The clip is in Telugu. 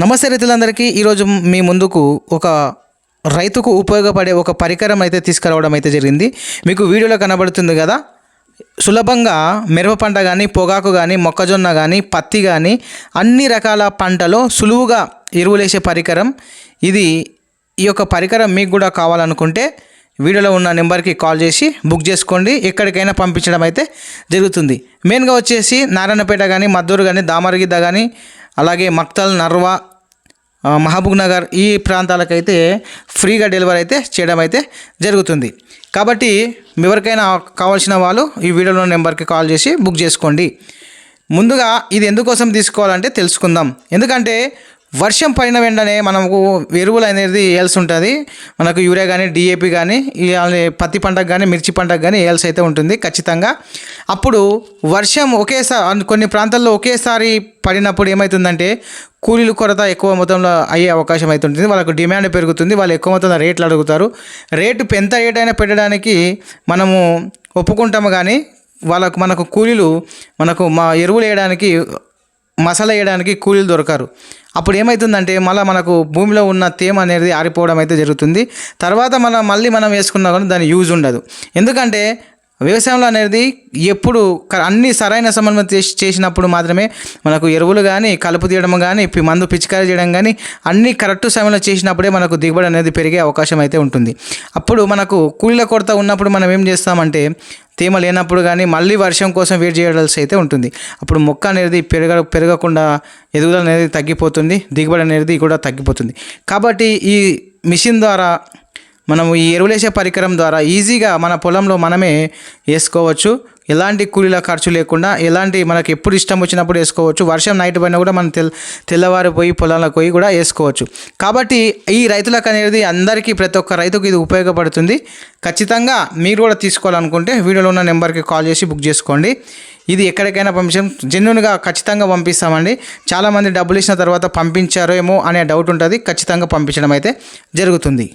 నమస్తే రైతులందరికీ. ఈరోజు మీ ముందుకు ఒక రైతుకు ఉపయోగపడే ఒక పరికరం అయితే తీసుకురావడం అయితే జరిగింది. మీకు వీడియోలో కనబడుతుంది కదా. సులభంగా మిరప పంట కానీ పొగాకు కానీ మొక్కజొన్న కానీ పత్తి కానీ అన్ని రకాల పంటలో సులువుగా ఎరువులేసే పరికరం. ఇది ఈ యొక్క పరికరం మీకు కూడా కావాలనుకుంటే వీడియోలో ఉన్న నెంబర్కి కాల్ చేసి బుక్ చేసుకోండి. ఎక్కడికైనా పంపించడం అయితే జరుగుతుంది. మెయిన్గా వచ్చేసి నారాయణపేట కానీ మద్దూరు కానీ దామరగిద్ద కానీ అలాగే మక్తల్ నర్వా మహబూబ్ నగర్ ఈ ప్రాంతాలకైతే ఫ్రీగా డెలివరీ అయితే చేయడం అయితే జరుగుతుంది. కాబట్టి ఎవరికైనా కావాల్సిన వాళ్ళు ఈ వీడియోలో నెంబర్కి కాల్ చేసి బుక్ చేసుకోండి. ముందుగా ఇది ఎందుకోసం తీసుకోవాలంటే తెలుసుకుందాం. ఎందుకంటే వర్షం పడిన వెంటనే మనకు ఎరువులు అనేది వేయాల్సి ఉంటుంది. మనకు యూరియా కానీ డిఏపి కానీ పత్తి పంటకు కానీ మిర్చి పంటకు కానీ వేయాల్సి అయితే ఉంటుంది ఖచ్చితంగా. అప్పుడు వర్షం ఒకేసారి కొన్ని ప్రాంతాల్లో ఒకేసారి పడినప్పుడు ఏమవుతుందంటే కూలీల కొరత ఎక్కువ మొత్తంలో అయ్యే అవకాశం అవుతుంటుంది వాళ్ళకు డిమాండ్ పెరుగుతుంది. వాళ్ళు ఎక్కువ మొత్తంలో రేట్లు అడుగుతారు. రేటు ఎంత రేట్ అయినా పెట్టడానికి మనము ఒప్పుకుంటాము కానీ వాళ్ళకు మనకు కూలీలు మనకు మా ఎరువులు వేయడానికి మసాలా వేయడానికి కూలీలు దొరకరు. అప్పుడు ఏమవుతుందంటే మళ్ళీ మనకు భూమిలో ఉన్న తేమ అనేది ఆరిపోవడం అయితే జరుగుతుంది. తర్వాత మనం మళ్ళీ మనం వేసుకున్నా కానీ దాని యూజ్ ఉండదు. ఎందుకంటే వ్యవసాయంలో అనేది ఎప్పుడు అన్ని సరైన సమన్వయం చేసి చేసినప్పుడు మాత్రమే మనకు ఎరువులు కానీ కలుపు తీయడం కానీ మందు పిచికారీ చేయడం కానీ అన్ని కరెక్ట్ సమయంలో చేసినప్పుడే మనకు దిగుబడి అనేది పెరిగే అవకాశం అయితే ఉంటుంది. అప్పుడు మనకు కూలీల కొరత ఉన్నప్పుడు మనం ఏం చేస్తామంటే తేమ లేనప్పుడు కానీ మళ్ళీ వర్షం కోసం వెయిట్ చేయాల్సి అయితే ఉంటుంది. అప్పుడు మొక్క అనేది పెరగ పెరగకుండా ఎదుగుదల అనేది తగ్గిపోతుంది. దిగుబడి అనేది కూడా తగ్గిపోతుంది. కాబట్టి ఈ మిషన్ ద్వారా మనము ఈ ఎరువులేసే పరికరం ద్వారా ఈజీగా మన పొలంలో మనమే వేసుకోవచ్చు. ఎలాంటి కూలీల ఖర్చు లేకుండా ఎలాంటి మనకి ఎప్పుడు ఇష్టం వచ్చినప్పుడు వేసుకోవచ్చు. వర్షం నైట్ పైన కూడా మనం తెల్ తెల్లవారి పోయి పొలాలకు పోయి కూడా వేసుకోవచ్చు. కాబట్టి ఈ రైతులకు అనేది అందరికీ ప్రతి ఒక్క రైతుకు ఇది ఉపయోగపడుతుంది. ఖచ్చితంగా మీరు కూడా తీసుకోవాలనుకుంటే వీడియోలో ఉన్న నెంబర్కి కాల్ చేసి బుక్ చేసుకోండి. ఇది ఎక్కడికైనా పంపించడం జెన్యున్గా ఖచ్చితంగా పంపిస్తామండి. చాలామంది డబ్బులు ఇచ్చిన తర్వాత పంపించారో ఏమో అనే డౌట్ ఉంటుంది. ఖచ్చితంగా పంపించడం అయితే జరుగుతుంది.